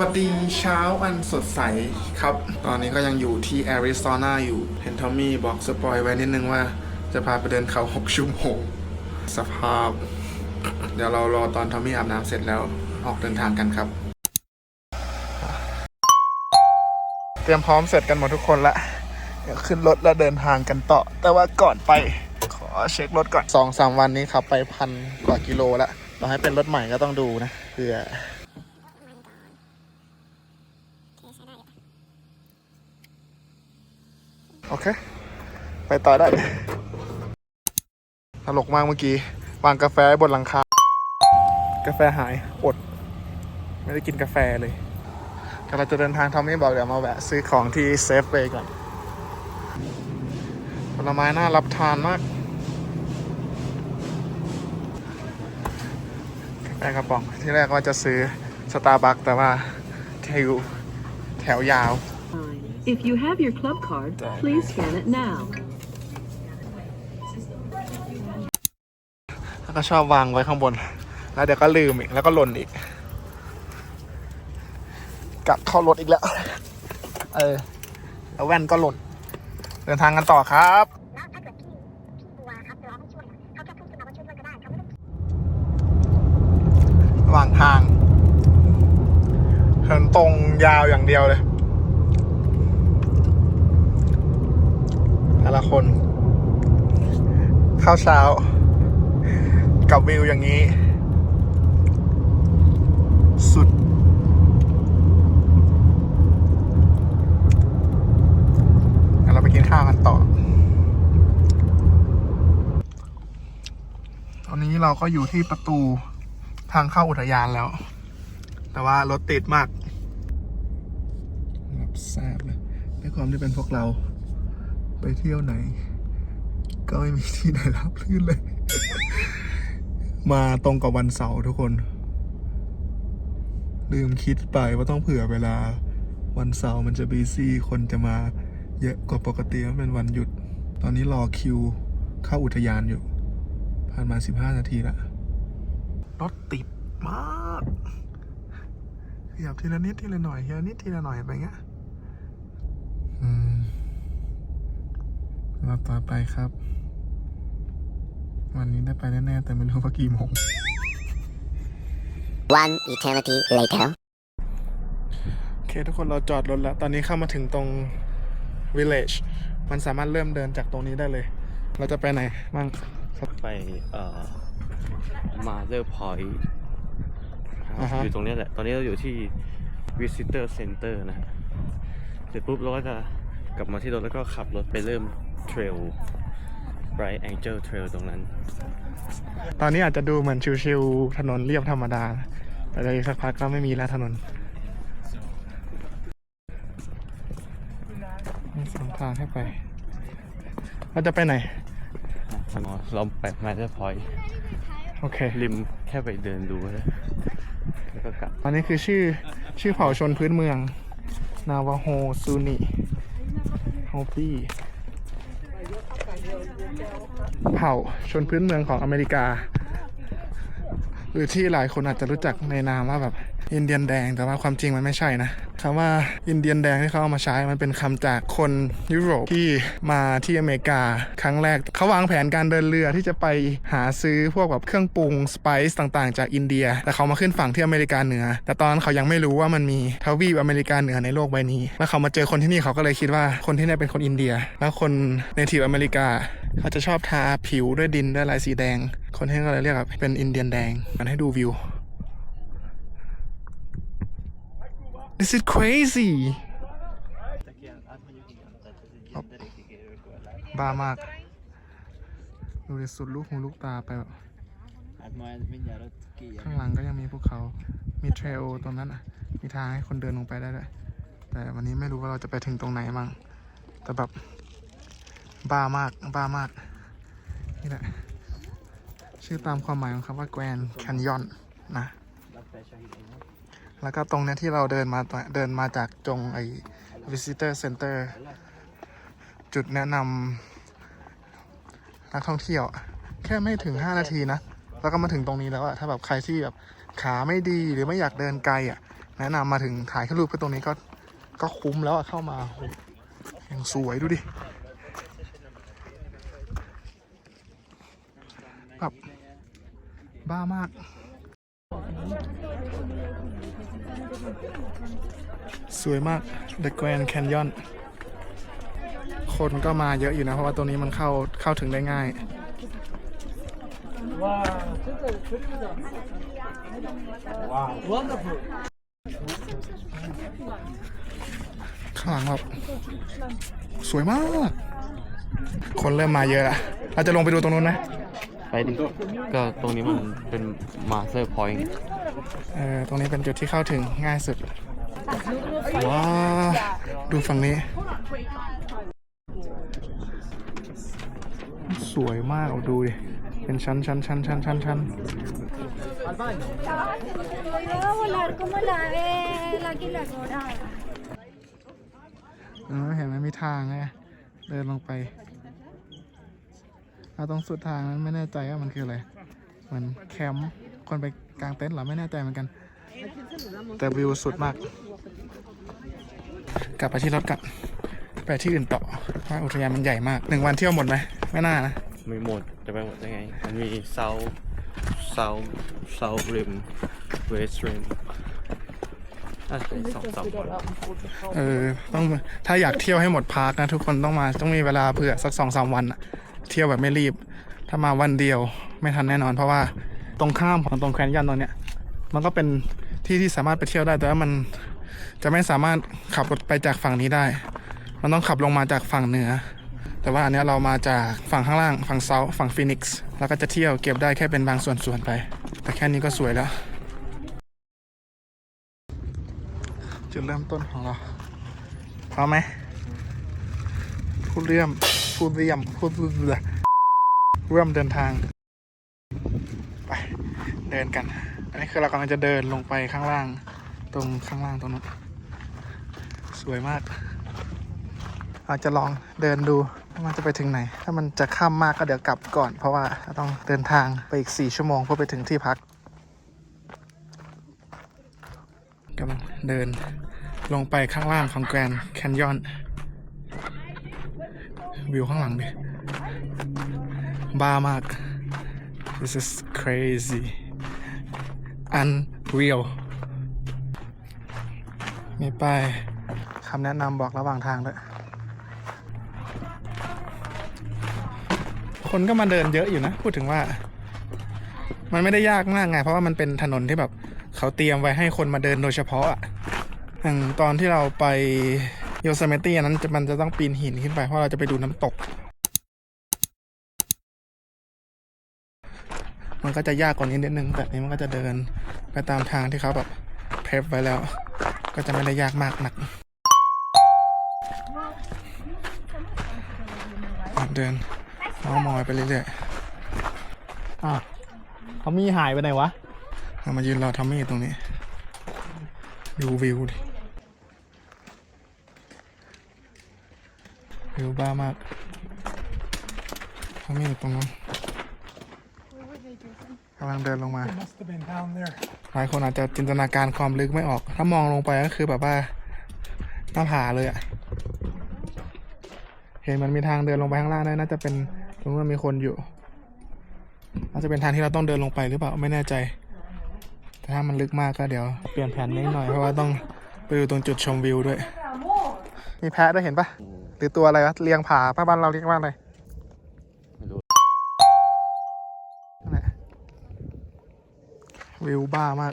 วัสดีเช้าอันสดใสครับ ตอนนี้ก็ยังอยู่ที่แอริโซนาอยู่ เห็นทอมมี่บอกสปอยไว้นิดนึงว่า จะพาไปเดินเขา6ชั่วโมงสภาพ เดี๋ยวเรารอตอนทอมมี่อาบน้ำเสร็จแล้วออกเดินทางกันครับ เตรียมพร้อมเสร็จกันหมดทุกคนละเดี๋ยวขึ้นรถแล้วเดินทางกันต่อ แต่ว่าก่อนไปขอเช็ครถก่อนสองสามวันนี้ขับไปพันกว่ากิโลละต่อให้เป็นรถใหม่ก็ต้องดูนะเพื่อ โอเค ไปต่อได้ ตลกมากเมื่อกี้ วางกาแฟบนหลังคา กาแฟหาย อด ไม่ได้กินกาแฟเลยกำลังจะเดินทางทอมมี่บอกเดี๋ยวมาแวะซื้อของที่เซฟเวย์ก่อน ผลไม้น่ารับทานมากกาแฟกระป๋องที่แรกว่าจะซื้อสตาร์บัคแต่ว่าแถวแถวยาว If you have your club card, please scan it now. แล้วก็ชอบวางไว้ข้างบน แล้วเดี๋ยวก็ลืมอีก แล้วก็หล่นอีก กลับเข้ารถอีกแล้ว เออ แล้วแว่นก็หล่น เดินทางกันต่อครับระเขาแค่พูดขึ้นมาว่าช่วยด้วยก็ได้เขาไม่ต้องระหว่างทางเหินตรงยาวอย่างเดียวเลย แต่ ละคน ข้าวเช้า กับวิวอย่างนี้ สุดเดี๋ยวเราไปกินข้าวกันต่อ ตอนนี้เราก็อยู่ที่ประตูทางเข้าอุทยานแล้ว แต่ว่ารถติดมากรับทราบเลยด้วยความที่เป็นพวกเรา ไปเที่ยวไหน ก็ไม่มีที่ไหนรับลื่นเลย มาตรงกับวันเสาร์ทุกคน ลืมคิดไปว่าต้องเผื่อเวลา วันเสาร์มันจะบีซี่คนจะมา เยอะกว่าปกติมันเป็นวันหยุด ตอนนี้รอคิวเข้าอุทยานอยู่ ผ่านมา 15 นาทีละรถติดมากขยับทีละนิดทีละหน่อยทีละนิดทีละหน่อยไปเงี้ย อืม เราต่อไปครับ วันนี้ได้ไปแน่ๆแต่ไม่รู้ว่ากี่โมง One eternity later. โอเคทุกคนเราจอดรถแล้ว ตอนนี้เข้ามาถึงตรง village มันสามารถเริ่มเดินจากตรงนี้ได้เลย เราจะไปไหนบ้างไปเอ่อมาเ e อร์พอยต์อ่าฮะอยู่ตรงเนี้ยแหละ ตอนนี้เราอยู่ที่ visitor center นะฮะเสร็จปุ๊บเราก็จะกลับมาที่รถแล้วก็ขับรถไปเริ่ม เทรล Bright Angel Trail ตรงนั้น ตอนนี้อาจจะดูเหมือนชิวๆถนนเรียบธรรมดา แต่เดี๋ยวอีกสักพักก็ไม่มีแล้วถนนมีสองทางให้ไป เราจะไปไหนเราไปมาเ e อร์พอยต์โอเค ริมแค่ไปเดินดูแล้วแล้วก็กลับ อันนี้คือชื่อชื่อเผ่าชนพื้นเมือง นาวาโฮซูนิโฮปี้ เผ่าชนพื้นเมืองของอเมริกา หรือที่หลายคนอาจจะรู้จักในนามว่าแบบ อินเดียนแดงแต่ว่าความจริงมันไม่ใช่นะคำว่าอินเดียนแดงที่เขาเอามาใช้มันเป็นคำจากคนยุโรปที่มาที่อเมริกา ครั้งแรกเขาวางแผนการเดินเรือที่จะไปหาซื้อพวกแบบเครื่องปรุงสไปซ์ต่างๆ จากอินเดีย แต่เขามาขึ้นฝั่งที่อเมริกาเหนือ แต่ตอนนั้นเขายังไม่รู้ว่ามันมีทวีปอเมริกาเหนือในโลกใบนี้ แล้วเขามาเจอคนที่นี่เขาก็เลยคิดว่าคนที่นี่เป็นคนอินเดีย แล้วคนในทีอเมริกาเขาจะชอบทาผิวด้วยดินด้วยลายสีแดง คนที่นี่ก็เลยเรียกว่าเป็นอินเดียนแดง มันให้ดูวิว This is crazy บ้ามาก ดูดิสุดลูกหูลูกตาไปแบบข้างหลังก็ยังมีภูเขา มีเทรลตรงนั้นอะ มีทางให้คนเดินลงไปได้ด้วย แต่วันนี้ไม่รู้ว่าเราจะไปถึงตรงไหนมั่ง แต่แบบ บ้ามาก บ้ามาก นี่แหละ ชื่อตามความหมายของคำว่าแกรนแคนยอนนะ แล้วก็ตรงเนี้ยที่เราเดินมาเดินมาจากจงไอ้ visitor center จุดแนะนำนักท่องเที่ยว แค่ไม่ถึง 5 นาทีนะ แล้วก็มาถึงตรงนี้แล้วอะถ้าแบบใครที่แบบขาไม่ดีหรือไม่อยากเดินไกลอะแนะนำมาถึงถ่ายแค่รูปแค่ตรงนี้ก็ก็คุ้มแล้วอะเข้ามาโหยังสวยดูดิแบบบ้ามาก สวยมาก The Grand Canyon คนก็มาเยอะอยู่นะ เพราะว่าตัวนี้มันเข้าเข้าถึงได้ง่ายข้างหลังแบบสวยมาก คนเริ่มมาเยอะละเราจะลงไปดูตรงนู้นไหมไปดิก็ตรงนี้มันเป็นมาสเตอร์พอยต์ เออตรงนี้เป็นจุดที่เข้าถึงง่ายสุด ว้าวดูฝั่งนี้ สวยมากดูดิ เป็นชั้นชั้นชั้นชั้นชั้นชั้น Va a volar como la de la águila dorada. เออเห็นไหมมีทางไงเดินลงไปเอาตรงสุดทางนั้นไม่แน่ใจว่ามันคืออะไรเหมือนแคมป์คนไป กางเต็นท์เหรอไม่แน่ใจเหมือนกัน แต่วิวสุดมาก กลับไปที่รถกันไปที่อื่นต่อเพราะอุทยานมันใหญ่มากหนึ่งวันเที่ยวหมดไหมไม่น่านะไม่หมดจะไปหมดได้ไง มันมีเซาเซาเซาริมเวสริมน่าจะเป็นสองสามวันเออต้องถ้าอยากเที่ยวให้หมดพาร์คนะ ทุกคนต้องมาต้องมีเวลาเผื่อสักสองสามวันอะเที่ยวแบบไม่รีบ ถ้ามาวันเดียวไม่ทันแน่นอนเพราะว่า ตรงข้ามของตรงแควนยันตรงเนี้ย มันก็เป็นที่ที่สามารถไปเที่ยวได้ แต่ว่ามันจะไม่สามารถขับรถไปจากฝั่งนี้ได้ มันต้องขับลงมาจากฝั่งเหนือ แต่ว่าอันเนี้ยเรามาจากฝั่งข้างล่าง ฝั่งเซาท์ฝั่งฟินิกซ์แล้วก็จะเที่ยวเก็บได้แค่เป็นบางส่วนส่วนๆไป แต่แค่นี้ก็สวยแล้วจุดเริ่มต้นของเราพร้อมไหมผู้เริ่มผู้เรียมผู้เรือเริ่มเดินทาง ดินกัน อันนี้คือเรากำลังจะเดินลงไปข้างล่าง ตรงข้างล่างตรงนั้นสวยมากอาจจะลองเดินดูว่ามันจะไปถึงไหน ถ้ามันจะค่ำมากก็เดี๋ยวกลับก่อน เพราะว่าต้องเดินทางไปอีก 4 ชั่วโมงเพื่อไปถึงที่พักกำลังเดินลงไปข้างล่างของแกรนแคนยอน วิวข้างหลังดิบ้ามาก this is crazy unreal มีป้ายคำแนะนำบอกระหว่างทางด้วย คนก็มาเดินเยอะอยู่นะ พูดถึงว่า มันไม่ได้ยากมากไง เพราะว่ามันเป็นถนนที่แบบเขาเตรียมไว้ให้คนมาเดินโดยเฉพาะอะอย่างตอนที่เราไปโยเซเมตี้อันนั้นมันจะต้องปีนหินขึ้นไป เพราะเราจะไปดูน้ำตก มันก็จะยากกว่านี้นิดนึงแบบนี้มันก็จะเดิน ไปตามทางที่เขาแบบเพรฟไว้แล้ว ก็จะไม่ได้ยากมากนักเดินเมามอยไปเรื่อยๆอ้าวเขามีหายไปไหนวะเรามายืนรอทอมมี่ตรงนี้ ดูวิวดิวิวบ้ามากทอมมี่อยู่ตรงนั้นกำลังเดินลงมาหลายคนอาจจะจินตนาการความลึกไม่ออก ถ้ามองลงไปก็คือแบบว่าหน้าผาเลยอะเห็นมันมีทางเดินลงไปข้างล่างด้วยน่าจะเป็นตรงนั้นมีคนอยู่น่าจะเป็นทางที่เราต้องเดินลงไปหรือเปล่าไม่แน่ใจ แต่ถ้ามันลึกมากก็เดี๋ยวเปลี่ยนแผนนิดหน่อยเพราะว่าต้องไปดูตรงจุดชมวิวด้วย มีแพะด้วยเห็นปะหรือตัวอะไรวะเลียงผาป้าบ้านเราเรียกว่าอะไร วิวบ้ามาก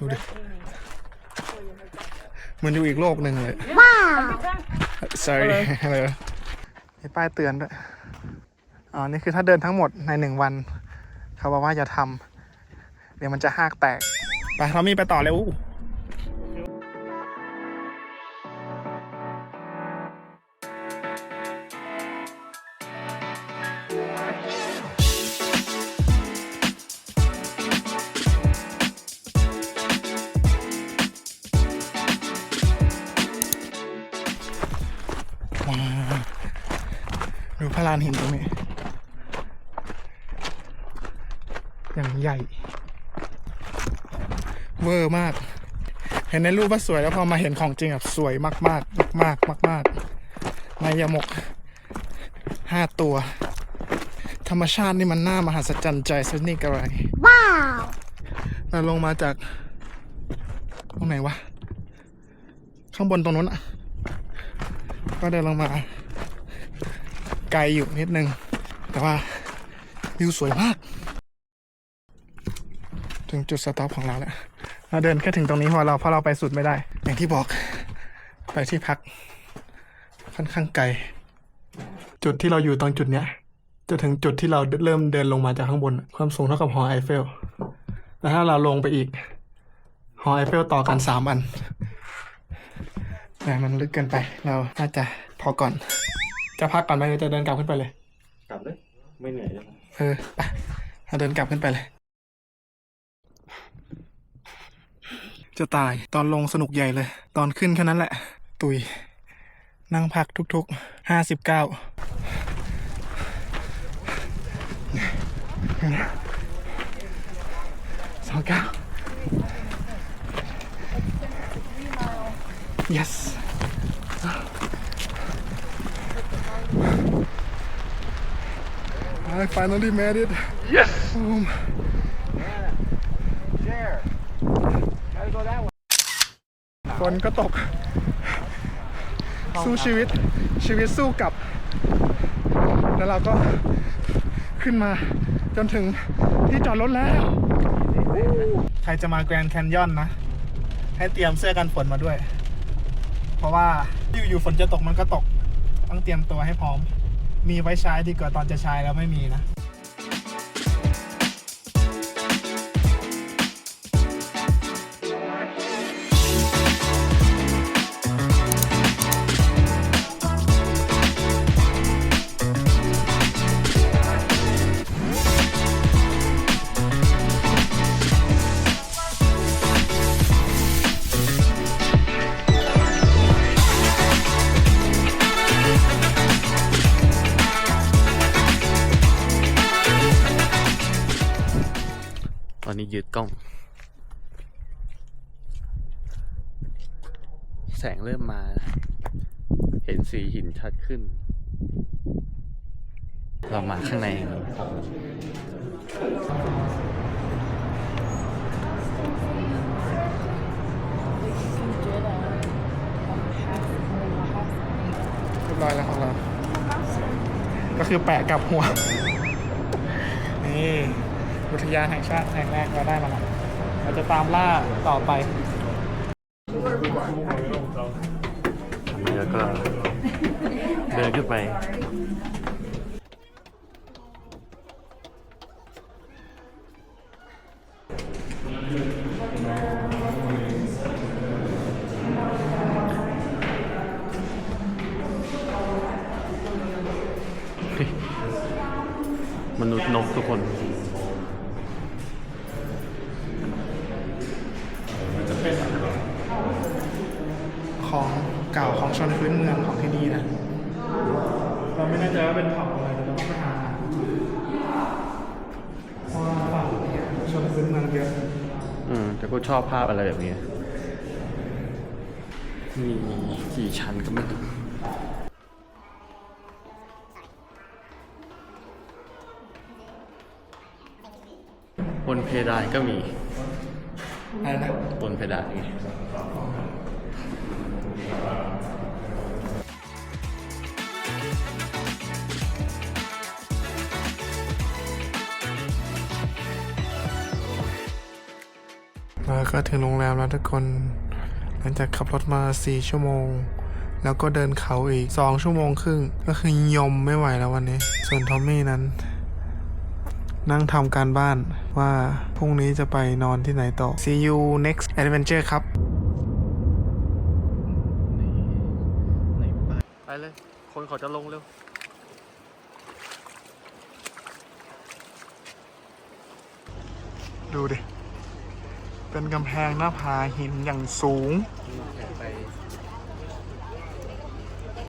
ดูดิ เหมันอยู่อีกโลกหนึ่งเลยว้าว sorry อะไรวะมีป้ายเตือนด้วย อ๋อ นี่คือถ้าเดินทั้งหมดในหนึ่งวัน เขาบอกว่าอย่าทำ เดี๋ยวมันจะหากแตก ไปเรามีไปต่อเลยอู้ว้านหินตรงนี้อย่างใหญ่ เวอร์มาก เห็นในรูปว่าสวยแล้วพอมาเห็นของจริงแบบสวยมากมากมากมากมากๆนายาหมกห้าตัว ธรรมชาตินี่มันน่ามหัศจรรย์ใจสักนิดอะไรว้าวเราลงมาจากตรงไหนวะ ข้างบนตรงนู้นอะ ก็เดินลงมา ไกลอยู่นิดนึง แต่ว่าวิวสวยมาก ถึงจุดสต็อปของเราแล้วเราเดินแค่ถึงตรงนี้พราะเราเพราะเราไปสุดไม่ได้ อย่างที่บอกไปที่พัก ค่อนข้างไกล จุดที่เราอยู่ตรงจุดเนี้ยจะถึงจุดที่เราเริ่มเดินลงมาจากข้างบน ความสูงเท่ากับหอไอเฟลแต่ถ้าเราลงไปอีก หอไอเฟลต่อกันสามอันแต่มันลึกเกินไปเราน่าจะพอก่อน จะพักก่อนไหมหรือจะเดินกลับขึ้นไปเลย กลับเลย ไม่เหนื่อยเลยเออไปเราเดินกลับขึ้นไปเลย จะตายตอนลงสนุกใหญ่เลย ตอนขึ้นแค่นั้นแหละ ตุย นั่งพักทุกๆห้าสิบเก้าสองเก้า yes I finally made it yes Boom. ฝนก็ตก สู้ชีวิตชีวิตสู้กลับ แล้วเราก็ขึ้นมาจนถึงที่จอดรถแล้ว ใครจะมาแกรนด์แคนยอนนะ ให้เตรียมเสื้อกันฝนมาด้วย เพราะว่าอยู่ๆฝนจะตกมันก็ตก ต้องเตรียมตัวให้พร้อม มีไว้ใช้ดีกว่าตอนจะใช้แล้วไม่มีนะ แสงเริ่มมา เห็นสีหินชัดขึ้นเรามาข้างในกันเรียบร้อยแล้วของเรา ก็คือแปะกับหัว นี่ อุทยานแห่งชาติแห่งแรกเราได้มาแล้วเราจะตามล่าต่อไป แล้วก็เดิน ขึ้นไป มนุษย์นกทุกคนของเก่าของชนพื้นเมืองของที่นี่นะ น่ใจว่าเป็นเผ่าอะไรแต่เราต้องไปหาเพราะว่าฝั่งเนี่ยชนพื้นเมืองเยอะอืม แต่ก็ชอบภาพอะไรแบบนี้ มีกี่ชั้นก็ไม่รู้บนเพดานก็มีอะไรนะบนเพดานไงเราก็ถึงโรงแรมแล้วทุกคน หลังจากขับรถมา 4 ชั่วโมง แล้วก็เดินเขาอีก 2 ชั่วโมงครึ่ง ก็คือยมไม่ไหวแล้ววันนี้ ส่วนทอมมี่นั้น นั่งทำการบ้านว่าพรุ่งนี้จะไปนอนที่ไหนต่อ See you next adventure ครับ ไปเลย คนเขาจะลงเร็วดูดิ เป็นกำแพงหน้าผาหินอย่างสูง